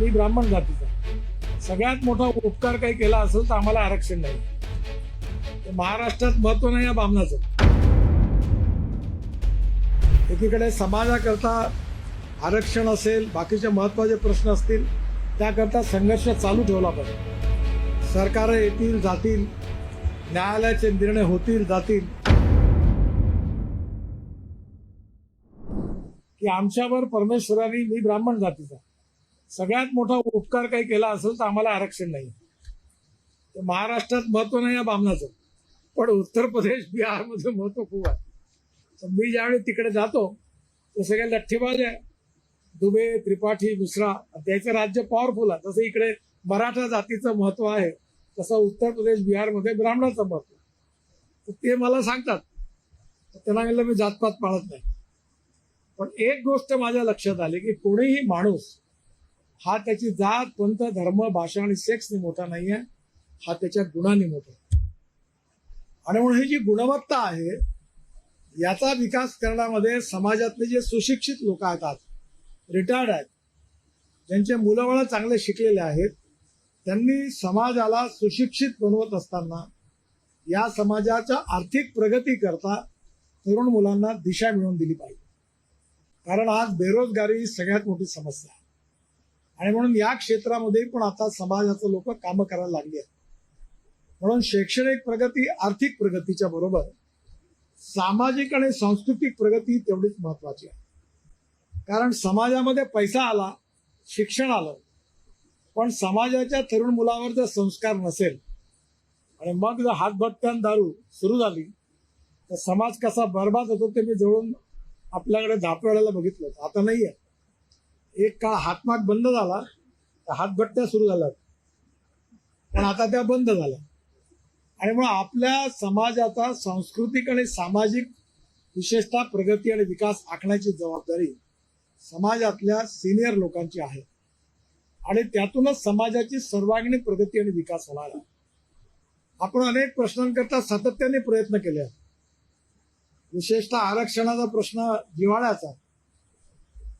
मी ब्राह्मण जातीचा. सगळ्यात मोठा उपकार काही केला असेल तर आम्हाला आरक्षण नाही. महाराष्ट्रात महत्त्व नाही या बामणाचं. एकीकडे समाजाकरता आरक्षण असेल बाकीचे महत्त्वाचे प्रश्न असतील त्याकरता संघर्ष चालू ठेवला पाहिजे. सरकार येतील जातील न्यायालयाचे निर्णय होतील जातील. की आमच्यावर परमेश्वराने मी ब्राह्मण जातीचा. सगळ्यात मोठा उपकार काही केला असेल तर आम्हाला आरक्षण नाही. महाराष्ट्रात महत्त्व नाही या बामणाचं पण उत्तर प्रदेश बिहारमध्ये महत्त्व खूप आहे. तर मी ज्यावेळी तिकडे जातो ते सगळे लठ्ठीबाज आहे. दुबे त्रिपाठी मिश्रा त्याचं राज्य पॉवरफुल आहे. जसं इकडे मराठा जातीचं महत्त्व आहे. तसं उत्तर प्रदेश बिहारमध्ये ब्राह्मणाचं महत्त्व तर ते मला सांगतात. तर त्यांना गेलं मी जातपात पाळत नाही. पण एक गोष्ट माझ्या लक्षात आली की कोणीही माणूस हा त्याची जात पंथ धर्म भाषा आणि सेक्सने मोठा नाही आहे हा त्याच्या गुणांनी मोठा. आहे. आणि म्हणून ही जी गुणवत्ता आहे याचा विकास करण्यामध्ये समाजातले जे सुशिक्षित लोक आहेत आज रिटायर्ड आहेत ज्यांचे मुलंबाळं चांगले शिकलेले आहेत त्यांनी समाजाला सुशिक्षित बनवत असताना या समाजाच्या आर्थिक प्रगती करता तरुण मुलांना दिशा मिळवून दिली पाहिजे. कारण आज बेरोजगारी ही सगळ्यात मोठी समस्या आहे. आणि म्हणून या क्षेत्रामध्ये पण आता समाजाचं लोक कामं करायला लागली आहेत. म्हणून शैक्षणिक प्रगती आर्थिक प्रगतीच्या बरोबर सामाजिक आणि सांस्कृतिक प्रगती तेवढीच महत्वाची आहे. कारण समाजामध्ये पैसा आला शिक्षण आलं पण समाजाच्या तरुण मुलावर जर संस्कार नसेल आणि मग जर हातभट्ट्यान दारू सुरू झाली तर समाज कसा बर्बाद होतो ते मी जवळून आपल्याकडे वेळेला बघितलं. आता नाही आहे एक काळ हातमाग बंद झाला तर हातभट्ट्या सुरू झाल्या पण आता त्या बंद झाल्या. आणि मग आपल्या समाजाचा सांस्कृतिक आणि सामाजिक विशेषतः प्रगती आणि विकास आखण्याची जबाबदारी समाजातल्या सिनियर लोकांची आहे. आणि त्यातूनच समाजाची सर्वांगीण प्रगती आणि विकास होणार आहे. आपण अनेक प्रश्नांकरता सातत्याने प्रयत्न केले आहेत. विशेषतः आरक्षणाचा प्रश्न जिव्हाळ्याचा.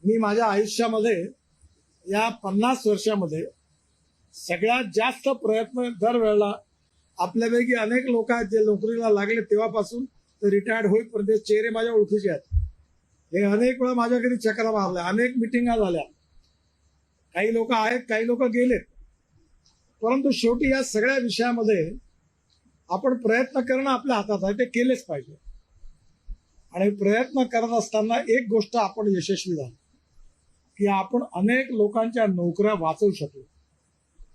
मी माझ्या आयुष्यामध्ये या पन्नास वर्षामध्ये सगळ्यात जास्त प्रयत्न दरवेळेला आपल्यापैकी अनेक लोक आहेत जे नोकरीला लागले तेव्हापासून ते रिटायर्ड होईपर्यंत चेहरे माझ्या ओळखीचे आहेत. हे अनेक वेळा माझ्या घरी चक्रा मारल्या अनेक मिटिंगा झाल्या. काही लोक आहेत काही लोक गेलेत. परंतु शेवटी या सगळ्या विषयामध्ये आपण प्रयत्न करणं आपल्या हातात आहे ते केलेच पाहिजे. आणि प्रयत्न करत असताना एक गोष्ट आपण यशस्वी झाली. की आपण अनेक लोकांच्या नोकऱ्या वाचवू शकलो.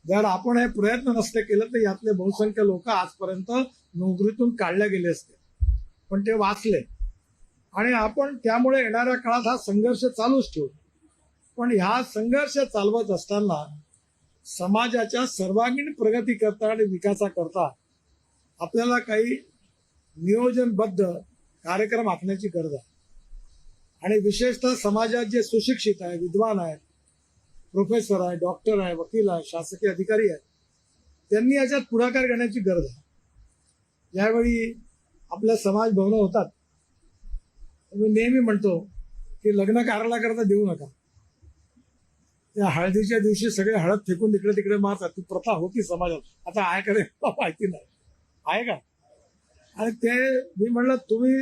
जर आपण हे प्रयत्न नसते केलं तर यातले बहुसंख्य लोक आजपर्यंत नोकरीतून काढले गेले असते. पण ते वाचले. आणि आपण त्यामुळे येणाऱ्या काळात हा संघर्ष चालूच ठेवू. पण ह्या संघर्ष चालवत असताना समाजाच्या सर्वांगीण प्रगती करता आणि विकासाकरता आपल्याला काही नियोजनबद्ध कार्यक्रम आखण्याची गरज आहे. आणि विशेषतः समाजात जे सुशिक्षित आहे विद्वान आहेत प्रोफेसर आहे डॉक्टर आहे वकील आहे शासकीय अधिकारी आहेत त्यांनी याच्यात पुढाकार घेण्याची गरज आहे. यावेळी आपल्या समाज भवन होतात. मी नेहमी म्हणतो की लग्न कार्याला करता देऊ नका. त्या हळदीच्या दिवशी सगळे हळद फेकून तिकडे तिकडे मारतात. ती प्रथा होती समाजात. आता आयकडे माहिती नाही. आहे का? आणि ते मी म्हणलं तुम्ही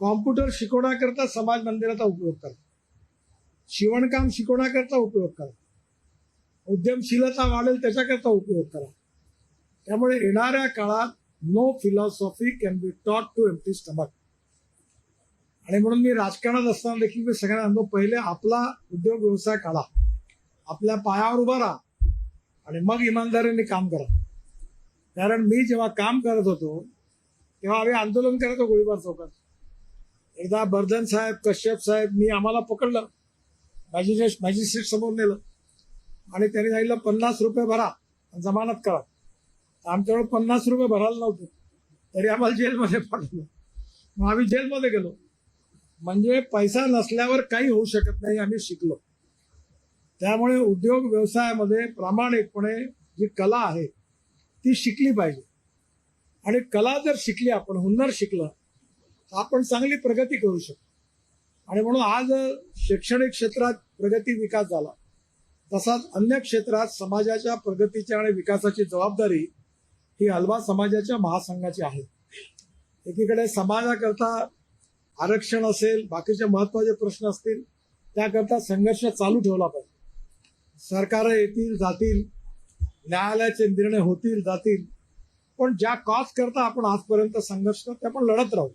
कॉम्प्युटर शिकवण्याकरता समाज मंदिराचा उपयोग करा शिवणकाम शिकवण्याकरता उपयोग करा उद्यमशीलता वाढेल त्याच्याकरता उपयोग करा. त्यामुळे येणाऱ्या काळात no philosophy can be taught to empty stomach आणि म्हणून मी राजकारणात असताना देखील मी सगळ्यांना सांगतो पहिले आपला उद्योग व्यवसाय काढा. आपल्या पायावर उभा राहा. आणि मग इमानदारीने काम करा. कारण मी जेव्हा काम करत होतो तेव्हा आम्ही आंदोलन होतो गोळीबार चौकात. एकदा बर्धन साहेब कश्यप साहेब मी आम्हाला पकडलं. मॅजिस्ट्रेट मॅजिस्ट्रेट समोर नेलं. आणि त्यांनी सांगितलं पन्नास रुपये भरा आणि जमानत करा. आमच्याकडे पन्नास रुपये भरायला नव्हते. तरी आम्हाला जेलमध्ये पाठवलं. मग आम्ही जेलमध्ये गेलो. म्हणजे पैसा नसल्यावर काही होऊ शकत नाही आम्ही शिकलो. त्यामुळे उद्योग व्यवसायामध्ये प्रामाणिकपणे जी कला आहे ती शिकली पाहिजे. आणि कला जर शिकली आपण हुन्नर शिकलं आपण चांगली प्रगती करू शकतो. आणि म्हणून आज शैक्षणिक क्षेत्रात प्रगती विकास झाला. तसाच अन्य क्षेत्रात समाजाच्या प्रगतीची आणि विकासाची जबाबदारी ही हलवा समाजाच्या महासंघाची आहे. एकीकडे समाजाकरता आरक्षण असेल बाकीचे महत्त्वाचे प्रश्न असतील त्याकरता संघर्ष चालू ठेवला पाहिजे. सरकार येतील जातील न्यायालयाचे निर्णय होतील जातील. पण ज्या कॉज करता आपण आजपर्यंत संघर्ष करतो, ते आपण लढत राहू.